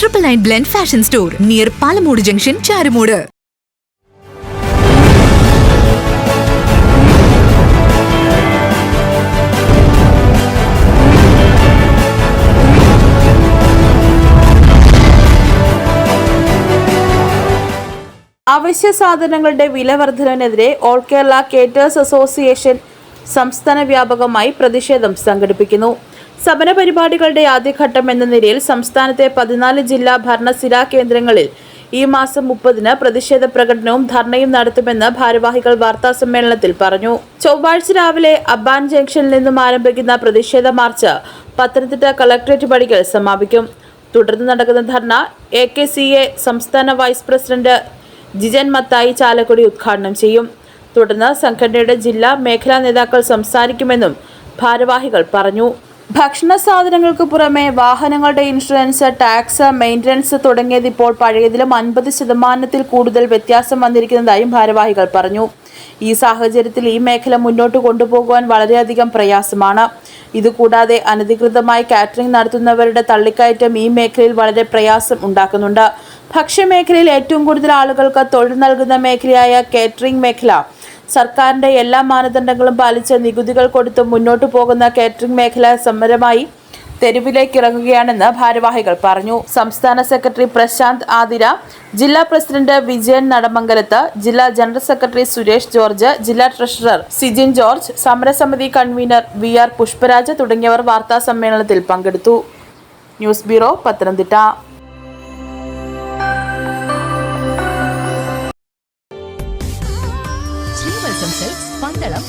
Triple nine blend fashion store near Palamood junction Charummood അവശ്യ സാധനങ്ങളുടെ വില വർധനവിനെതിരെ ഓൾ കേരള കേറ്റേഴ്സ് അസോസിയേഷൻ സംസ്ഥാന വ്യാപകമായി പ്രതിഷേധം സംഘടിപ്പിക്കുന്നു. സമരപരിപാടികളുടെ ആദ്യഘട്ടം എന്ന നിലയിൽ സംസ്ഥാനത്തെ പതിനാല് ജില്ലാ ഭരണസിരാ കേന്ദ്രങ്ങളിൽ ഈ മാസം മുപ്പതിന് പ്രതിഷേധ പ്രകടനവും ധർണയും നടത്തുമെന്ന് ഭാരവാഹികൾ വാർത്താ സമ്മേളനത്തിൽ പറഞ്ഞു. ചൊവ്വാഴ്ച രാവിലെ അബ്ബാൻ ജംഗ്ഷനിൽ നിന്നും ആരംഭിക്കുന്ന പ്രതിഷേധ മാർച്ച് പത്തനംതിട്ട കളക്ടറേറ്റ് പടികൾ സമാപിക്കും. തുടർന്ന് നടക്കുന്ന ധർണ എ കെ സി എ സംസ്ഥാന വൈസ് പ്രസിഡന്റ് ജിജൻ മത്തായി ചാലക്കുടി ഉദ്ഘാടനം ചെയ്യും. തുടർന്ന് സംഘടനയുടെ ജില്ലാ മേഖലാ നേതാക്കൾ സംസാരിക്കുമെന്നും ഭാരവാഹികൾ പറഞ്ഞു. ഭക്ഷണ സാധനങ്ങൾക്ക് പുറമെ വാഹനങ്ങളുടെ ഇൻഷുറൻസ് ടാക്സ് മെയിന്റനൻസ് തുടങ്ങിയത് ഇപ്പോൾ പഴയതിലും അൻപത് ശതമാനത്തിൽ കൂടുതൽ വ്യത്യാസം വന്നിരിക്കുന്നതായും ഭാരവാഹികൾ പറഞ്ഞു. ഈ സാഹചര്യത്തിൽ ഈ മേഖല മുന്നോട്ട് കൊണ്ടുപോകുവാൻ വളരെയധികം പ്രയാസമാണ്. ഇതുകൂടാതെ അനധികൃതമായി കാറ്ററിംഗ് നടത്തുന്നവരുടെ തള്ളിക്കയറ്റം ഈ മേഖലയിൽ വളരെ പ്രയാസം ഉണ്ടാക്കുന്നുണ്ട്. ഭക്ഷ്യമേഖലയിൽ ഏറ്റവും കൂടുതൽ ആളുകൾക്ക് തൊഴിൽ നൽകുന്ന മേഖലയായ കാറ്ററിംഗ് മേഖല സർക്കാരിന്റെ എല്ലാ മാനദണ്ഡങ്ങളും പാലിച്ച് നികുതികൾ കൊടുത്ത് മുന്നോട്ടു പോകുന്ന കാറ്ററിംഗ് മേഖല സമരമായി തെരുവിലേക്ക് ഇറങ്ങുകയാണെന്ന് ഭാരവാഹികൾ പറഞ്ഞു. സംസ്ഥാന സെക്രട്ടറി പ്രശാന്ത് ആതിര ജില്ലാ പ്രസിഡന്റ് വിജയൻ നടമംഗലത്ത് ജില്ലാ ജനറൽ സെക്രട്ടറി സുരേഷ് ജോർജ് ജില്ലാ ട്രഷറർ സിജിൻ ജോർജ് സമരസമിതി കൺവീനർ വി ആർ പുഷ്പരാജ് തുടങ്ങിയവർ വാർത്താ സമ്മേളനത്തിൽ പങ്കെടുത്തു. News bureau Pathanamthitta. பந்தளம்